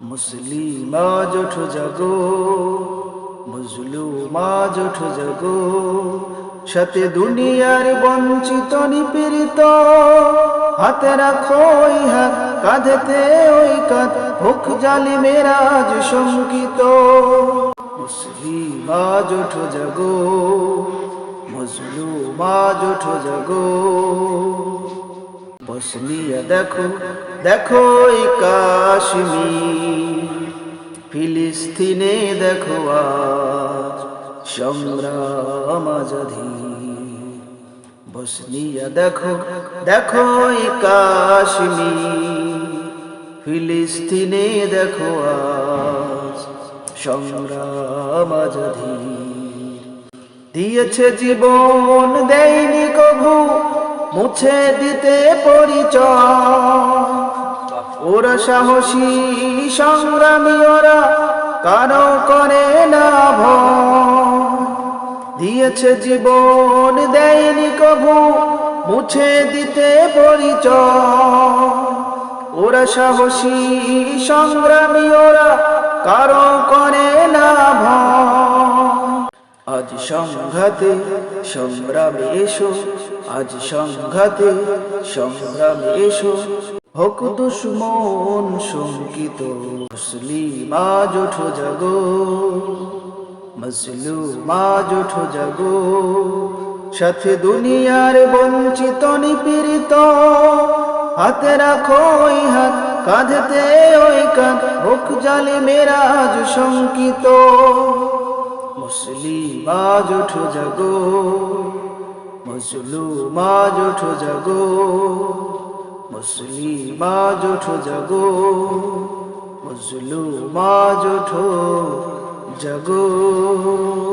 মুসলিম আজ ওঠো জাগো মজলুম আজ ওঠো জাগো, সাথে দুনিয়ার বঞ্চিত নিপীড়িত, হাতে রাখো ওই হাত, কাঁধেতে ওই কাঁধ, হোক জালি মেরাজ শঙ্কিত। মুসলিম আজ ওঠো জাগো মজলুম আজ ওঠো জাগো। বসনিয়া দেখো দেখো এই ফিলিস্তিনে দেখো আজ সংগ্রাম বসনিয়া দেখো দেখো এই কাশ্মীর, ফিলিস্তিনে দেখো আজ সংগ্রাম দিয়েছে জীবন, দেয়নি কভু মুছে দিতে পরিচয়। ওরা সাহসী সংগ্রামী ওরা কারও করে না দিয়েছে জীবন, দেয়নি কভু মুছে দিতে পরিচয়। ওরা সাহসী সংগ্রামী ওরা কারও করে না আজ সংঘাতে সংগ্রামে এসো, আজ সংঘাতে সংগ্রামে এসো। হোক দুশ্মন শঙ্কিত মুসলিম, আজ ওঠো জাগো। মজলুম আজ ওঠো জাগো। সাথে দুনিয়ার বঞ্চিত, নিপীড়িত, হাতে রাখো ওই হাত, কাঁধেতে ওই কাঁধ, হোক জালে মেরাজ শঙ্কিত। মুসলিম, আজ ওঠো জাগো। মুসলুম, আজ ওঠো জাগো। মুসলিম আজ ওঠো জাগো মুসলুম আজ ওঠো জাগো।